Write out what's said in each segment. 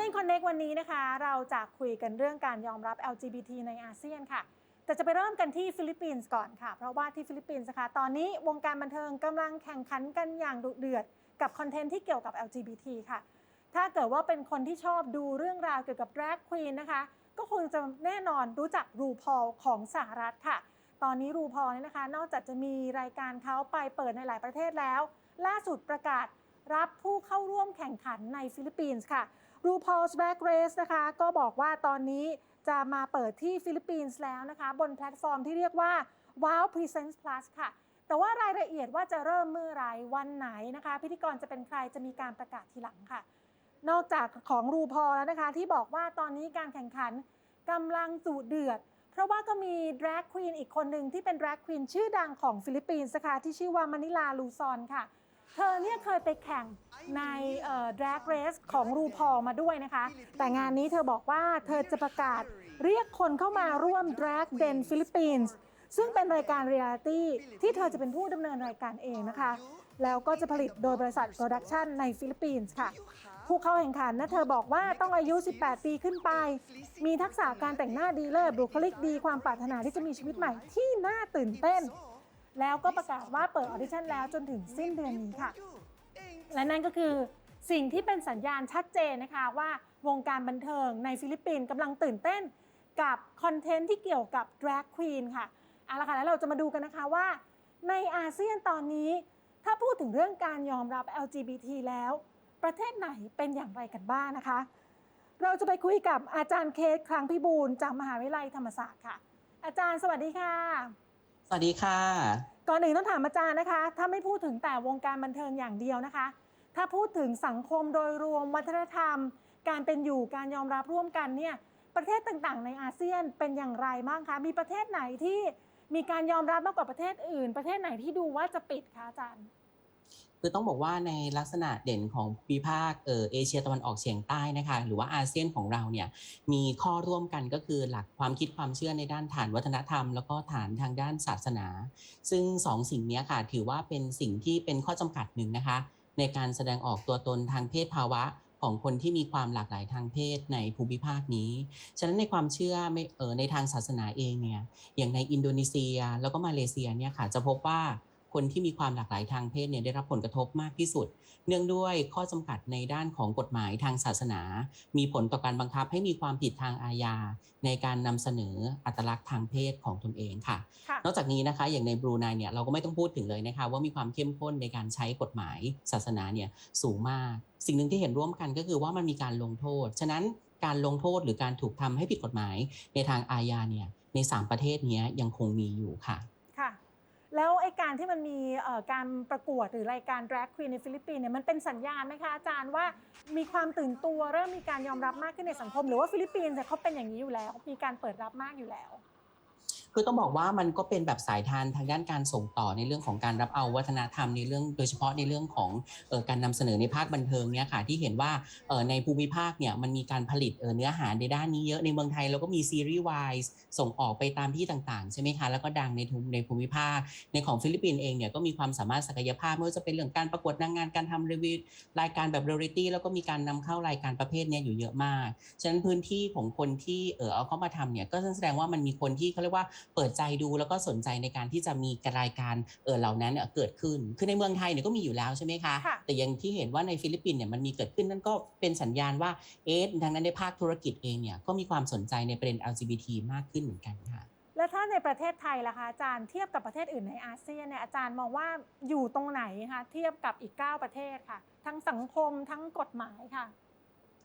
ซียนคอนเน็กวันนี้นะคะ เราจะคุยกันเรื่องการยอมรับ LGBT ในอาเซียนค่ะ แต่จะไปเริ่มกันที่ฟิลิปปินส์ก่อนค่ะ เพราะว่าที่ฟิลิปปินส์นะคะตอนนี้วงการบันเทิงกำลังแข่งขันกันอย่างดุเดือด กับคอนเทนต์ที่เกี่ยวกับ LGBT ค่ะ ถ้าเกิดว่าเป็นคนที่ชอบดูเรื่องราวเกี่ยวกับ drag queen นะคะ ก็คงจะแน่นอนรู้จักรูพอลของสหรัฐค่ะ ตอนนี้รูพอลเนี่ยนะคะ นอกจากจะมีรายการเขาไปเปิดในหลายประเทศแล้ว ล่าสุดประกาศรับผู้เข้าร่วมแข่งขันในฟิลิปปินส์ค่ะ RuPaul's Drag Race นะคะก็บอกว่าตอนนี้จะมาเปิดที่ฟิลิปปินส์แล้วนะคะ บนแพลตฟอร์มที่เรียกว่า Wow Presents Plus ค่ะ แต่ว่ารายละเอียดว่าจะเริ่มเมื่อไหรวันไหนนะคะ พิธีกรจะเป็นใครจะมีการประกาศทีหลังค่ะ นอกจากของรูพอแล้วนะคะ ที่บอกว่าตอนนี้การแข่งขันกำลังจุเดือด เพราะว่าก็มี drag queen อีกคนหนึ่งที่เป็น drag queen ชื่อดังของฟิลิปปินส์นะคะที่ชื่อว่ามานิลาลูซอนค่ะเเธอเนี่ยเคยไปแข่งในเอ่อ drag race ของรูพอมาด้วยนะคะ แต่งานนี้เธอบอกว่าเธอจะประกาศเรียกคนเข้ามาร่วม drag den ฟิลิปปินส์ซึ่งเป็นรายการเรียลิตี้ที่เธอจะเป็นผู้ดำเนินรายการเองนะคะ แล้วก็จะผลิตโดยบริษัทโปรดักชันในฟิลิปปินส์ค่ะ ผู้เข้าแข่งขันนะเธอบอกว่าต้องอายุ 18 ปีขึ้นไป มีทักษะการแต่งหน้าดีเลิศบุคลิกดีความปรารถนาที่จะมีชีวิตใหม่ที่น่าตื่นเต้น แล้วก็ประกาศว่าเปิดออดิชั่นแล้วจนถึงสิ้นเดือนนี้ค่ะ และนั่นก็คือสิ่งที่เป็นสัญญาณชัดเจนนะคะว่าวงการบันเทิงในฟิลิปปินส์กำลังตื่นเต้นกับคอนเทนต์ที่เกี่ยวกับ drag queen ค่ะเอาละค่ะแล้วเราจะมาดูกันนะคะว่า ในอาเซียนตอนนี้ ถ้าพูดถึงเรื่องการยอมรับ LGBT แล้ว ประเทศไหนเป็นอย่างไรกันบ้างนะคะ เราจะไปคุยกับอาจารย์เคสครั้งพิบูลจากมหาวิทยาลัยธรรมศาสตร์ค่ะ อาจารย์สวัสดีค่ะ สวัสดีค่ะ ก่อนหนึ่งต้องถามอาจารย์นะคะ ถ้าไม่พูดถึงแต่วงการบันเทิงอย่างเดียวนะคะ ถ้าพูดถึงสังคมโดยรวมวัฒนธรรม การเป็นอยู่การยอมรับร่วมกันเนี่ยประเทศต่างๆ ในอาเซียนเป็นอย่างไรบ้างคะ มีประเทศไหนที่มีการยอมรับมากกว่าประเทศอื่น ประเทศไหนที่ดูว่าจะปิดคะอาจารย์ คือต้องบอกว่าในลักษณะเด่นของภูมิภาคเออเอเชียตะวันออกเฉียงใต้นะคะ หรือว่าอาเซียนของเราเนี่ยมีข้อร่วมกันก็คือหลักความคิดความเชื่อในด้านฐานวัฒนธรรม แล้วก็ฐานทางด้านศาสนา ซึ่งสองสิ่งนี้ค่ะถือว่าเป็นสิ่งที่เป็นข้อจำกัดหนึ่งนะคะ ในการแสดงออกตัวตนทางเพศภาวะของคนที่มีความหลากหลายทางเพศในภูมิภาคนี้ ฉะนั้นในความเชื่อออในทางศาสนาเองเนี่ย อย่างในอินโดนีเซียแล้วก็มาเลเซียเนี่ยค่ะจะพบว่า คนที่มีความหลากหลายทางเพศเนี่ยได้รับผลกระทบมากที่สุด เนื่องด้วยข้อจำกัดในด้านของกฎหมายทางศาสนา มีผลต่อการบังคับให้มีความผิดทางอาญา ในการนำเสนออัตลักษณ์ทางเพศของตนเองค่ะค่ะ นอกจากนี้นะคะอย่างในบรูไนเนี่ยเราก็ไม่ต้องพูดถึงเลยนะคะว่ามีความเข้มข้นในการใช้กฎหมายศาสนาเนี่ยสูงมาก สิ่งหนึ่งที่เห็นร่วมกันก็คือว่ามันมีการลงโทษ ฉะนั้นการลงโทษหรือการถูกทำให้ผิดกฎหมายในทางอาญาเนี่ยใน 3 ประเทศเนี้ยยังคงมีอยู่ค่ะค่ะ แล้วไอ้การที่มันมีการประกวดหรือรายการ drag queen ในฟิลิปปินส์เนี่ยมันเป็นสัญญาณไหมคะอาจารย์ว่ามีความตื่นตัวเริ่มมีการยอมรับมากขึ้นในสังคม หรือว่าฟิลิปปินส์เขาเป็นอย่างนี้อยู่แล้ว มีการเปิดรับมากอยู่แล้ว คือต้องบอกว่ามันก็เป็นแบบสายทานทางด้านการส่งต่อในเรื่องของการรับเอาวัฒนธรรมในเรื่องโดยเฉพาะในเรื่องของออการนำเสนอในภาคบันเทิงเนี่ยค่ะที่เห็นว่าออในภูมิภาคเนี่ยมันมีการผลิตเออเนื้อหาในด้านนี้เยอะในเมืองไทยเราก็มีซีรีส์วายส่งออกไปตามที่ต่างๆใช่ไหมคะแล้วก็ดังในทุมในภูมิภาคในของฟิลิปปินส์เองเนี่ยก็มีความสามารถศักยภาพไม่ว่าจะเป็นเรื่องการประกวดนางงานการทำรีวิวรายการแบบเรียลิตี้แล้วก็มีการนำเข้ารายการประเภทเนี้ยอยู่เยอะมาก ฉะนั้นพื้นที่ของคนที่เออเอาเข้ามาทำเนี่ยก็แสดงว่ามันมีคนที่เขาเรียกว่าเปิดใจดูแล้วก็สนใจในการที่จะมีรายการเออเหล่านั้นเนี่ยเกิดขึ้น คือในเมืองไทยเนี่ยก็มีอยู่แล้วใช่ไหมคะค่ะแต่อย่างที่เห็นว่าในฟิลิปปินส์เนี่ยมันมีเกิดขึ้นนั่นก็เป็นสัญญาณว่าเอ๊ะทางนั้นในภาคธุรกิจเองเนี่ยก็มีความสนใจในประเด็น LGBT มากขึ้นเหมือนกันค่ะแล้วถ้าในประเทศไทยล่ะคะอาจารย์เทียบกับประเทศอื่นในอาเซียนเนี่ยอาจารย์มองว่าอยู่ตรงไหนคะเทียบกับอีก 9 ประเทศค่ะ ทั้งสังคมทั้งกฎหมายค่ะ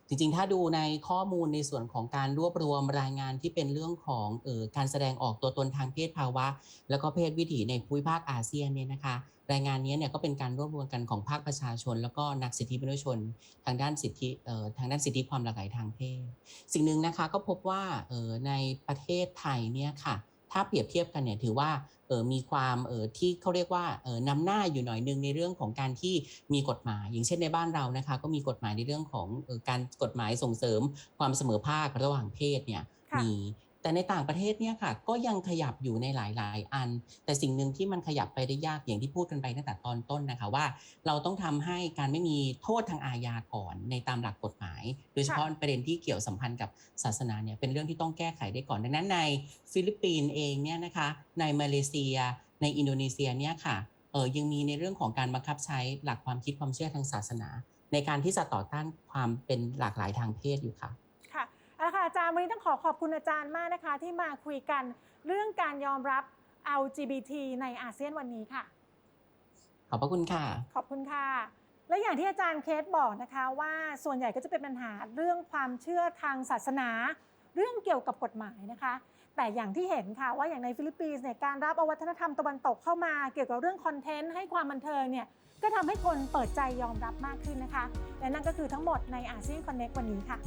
จริงๆ ถ้าดูในข้อมูลในส่วนของการรวบรวมรายงานที่เป็นเรื่องของออการแสดงออกตัวตนทางเพศภาวะ แล้วก็เพศวิถีในภูมิภาคอาเซียนเนี่ยนะคะ รายงานนี้เนี่ยก็เป็นการรวบรวมกันของภาคประชาชน แล้วก็นักสิทธิมนุษยชน ทางด้านสิทธิออทางด้านสิทธิความหลากหลายทางเพศ สิ่งหนึ่งนะคะก็พบว่าออในประเทศไทยเนี่ยค่ะ ถ้าเปรียบเทียบกันเนี่ยถือว่าเออมีความเออที่เขาเรียกว่าเออนำหน้าอยู่หน่อยนึงในเรื่องของการที่มีกฎหมาย อย่างเช่นในบ้านเรานะคะก็มีกฎหมายในเรื่องของเออการกฎหมายส่งเสริมความเสมอภาคระหว่างเพศเนี่ยค่ะมี แต่ในต่างประเทศเนี่ยค่ะ ก็ยังขยับอยู่ในหลาย ๆ อัน แต่สิ่งหนึ่งที่มันขยับไปได้ยากอย่างที่พูดกันไปตั้งแต่ตอนต้นนะคะว่า เราต้องทำให้การไม่มีโทษทางอาญาก่อนในตามหลักกฎหมาย โดยเฉพาะประเด็นที่เกี่ยวสัมพันธ์กับศาสนาเนี่ยเป็นเรื่องที่ต้องแก้ไขได้ก่อนดังนั้นในฟิลิปปินส์เองเนี่ยนะคะในมาเลเซีย ในอินโดนีเซียเนี่ยค่ะเออยังมีในเรื่องของการบังคับใช้หลักความคิดความเชื่อทางศาสนา ในการที่จะต่อต้านความเป็นหลากหลายทางเพศอยู่ค่ะ จารย์วันนี้ต้องขอขอบคุณอาจารย์มากนะคะ ที่มาคุยกันเรื่องการยอมรับ LGBT ในอาเซียนวันนี้ค่ะ ขอบพระคุณค่ะ ขอบคุณค่ะ และอย่างที่อาจารย์เคสบอกนะคะ ว่าส่วนใหญ่ก็จะเป็นปัญหาเรื่องความเชื่อทางศาสนา เรื่องเกี่ยวกับกฎหมายนะคะ แต่อย่างที่เห็นค่ะว่าอย่างในฟิลิปปินส์เนี่ยการรับเอาวัฒนธรรมตะวันตกเข้ามา เกี่ยวกับเรื่องคอนเทนต์ให้ความบันเทิงเนี่ยก็ทำให้คนเปิดใจยอมรับมากขึ้นนะคะ และนั่นก็คือทั้งหมดในอาเซียนคอนเน็กวันนี้ค่ะ